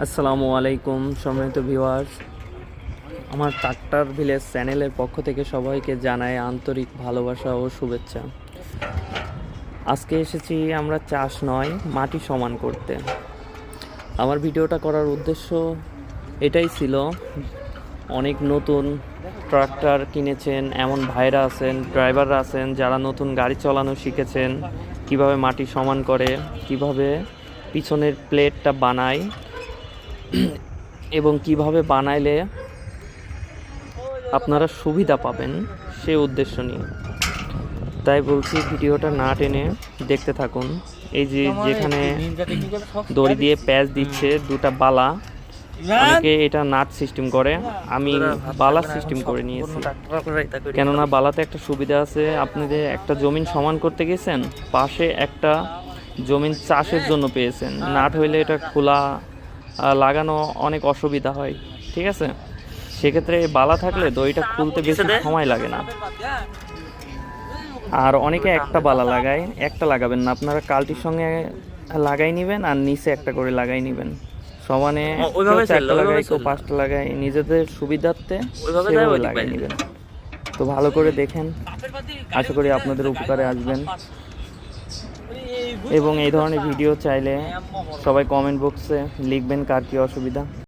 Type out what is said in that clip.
আসসালামু আলাইকুম, সম্মানিত ভিউয়ার্স আমার ট্রাক্টর ভিলেজ চ্যানেলের পক্ষ থেকে সবাইকে জানাই আন্তরিক ভালোবাসা ও শুভেচ্ছা। আজকে এসেছি আমরা চাষ নয়, মাটি সমান করতে। আমার ভিডিওটা করার উদ্দেশ্য এটাই ছিল, অনেক নতুন ট্রাক্টর কিনেছেন, এমন ভাইরা আছেন, ড্রাইভাররা আছেন, যারা নতুন গাড়ি চালানো শিখেছেন, কীভাবে মাটি সমান করে, কীভাবে পিছনের প্লেটটা বানায় এবং কীভাবে বানাইলে আপনারা সুবিধা পাবেন সে উদ্দেশ্য নিয়ে। তাই বলছি ভিডিওটা না টেনে দেখতে থাকুন। এই যে যেখানে দড়ি দিয়ে প্যাচ দিচ্ছে দুটা বালা। অনেকে এটা নাট সিস্টেম করে। আমি বালা সিস্টেম করে নিয়েছি। কেননা বালাতে একটা সুবিধা আছে আপনি যে একটা জমিন সমান করতে গেছেন পাশে একটা জমিন চাষের জন্য পেয়েছেন। নাট হইলে এটা খোলা লাগানো অনেক অসুবিধা হয় ঠিক আছে? সেক্ষেত্রে বালা থাকলে দইটা খুলতে বেশি সময় লাগে না। আর অনেকে একটা বালা লাগায় একটা লাগাবেন না। আপনারা কালটির সঙ্গে লাগাই নেবেন আর নিচে একটা করে লাগাই নেবেন। সমানে চারটা লাগাই কেউ পাঁচটা লাগাই নিজেদের সুবিধার্থে সেভাবে লাগাই। নেবেন। তো ভালো করে দেখেন আশা করি আপনাদের উপকারে আসবেন। এবং এই ধরনের ভিডিও চাইলে সবাই কমেন্ট বক্সে লিখবেন কার কী অসুবিধা।